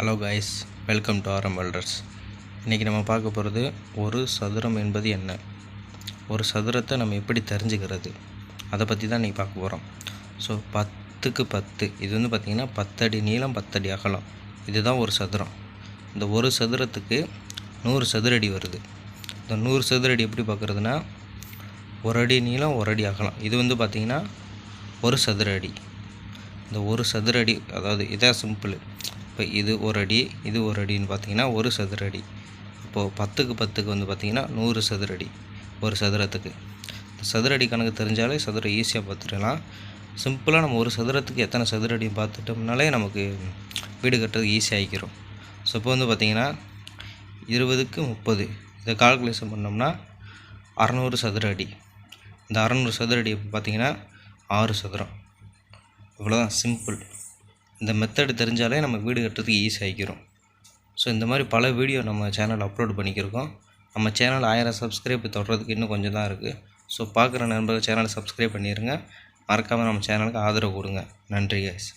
Hello guys welcome to Aaram welders இன்றைக்கி நம்ம பார்க்க போகிறது ஒரு சதுரம் என்பது என்ன? ஒரு சதுரத்தை நம்ம எப்படி தெரிஞ்சுக்கிறது? அதை பற்றி தான் இன்றைக்கி பார்க்க போகிறோம் ஸோ பத்துக்கு பத்து. இது வந்து பார்த்திங்கன்னா பத்தடி நீளம் பத்தடி அகலம். இதுதான் ஒரு சதுரம். இந்த ஒரு சதுரத்துக்கு நூறு சதுரடி வருது. இந்த நூறு சதுரடி எப்படி பார்க்குறதுனா ஒரு அடி நீளம் ஒரு அடி அகலம். இது வந்து பார்த்திங்கன்னா ஒரு சதுர அடி இந்த ஒரு சதுர அடி அதாவது இதான் சிம்பிள் இப்போ இது ஒரு அடி இது ஒரு அடின்னு பார்த்தீங்கன்னா ஒரு சதுர அடி. இப்போது பத்துக்கு பத்துக்கு வந்து பார்த்திங்கன்னா நூறு சதுர அடி ஒரு சதுரத்துக்கு. இந்த சதுர அடி கணக்கு தெரிஞ்சாலே சதுரம் ஈஸியாக பார்த்துடலாம். சிம்பிளாக நம்ம ஒரு சதுரத்துக்கு எத்தனை சதுர அடி பார்த்துட்டோம்னாலே நமக்கு வீடு கட்டுறது ஈஸியாகிக்கிறோம் ஸோ இப்போ வந்து பார்த்திங்கன்னா இருபதுக்கு முப்பது. இதை கால்குலேஷன் பண்ணோம்னா அறநூறு சதுர அடி. இந்த அறநூறு சதுர அடி பார்த்திங்கன்னா ஆறு சதுரம். இவ்வளோதான் சிம்பிள் இந்த மெத்தடு தெரிஞ்சாலே நம்ம வீடு கட்டுறதுக்கு ஈஸி ஆகிக்கிறோம். ஸோ இந்த மாதிரி பல வீடியோ நம்ம சேனல் அப்லோட் பண்ணிக்கிருக்கோம். நம்ம சேனல் ஆயிரம் சப்ஸ்கிரைப் தொடுறதுக்கு இன்னும் கொஞ்சம் தான் இருக்குது ஸோ பார்க்குற நண்பர்கள் சேனலை சப்ஸ்கிரைப் பண்ணிடுங்க மறக்காமல் நம்ம சேனலுக்கு ஆதரவு கொடுங்க. நன்றி கைஸ்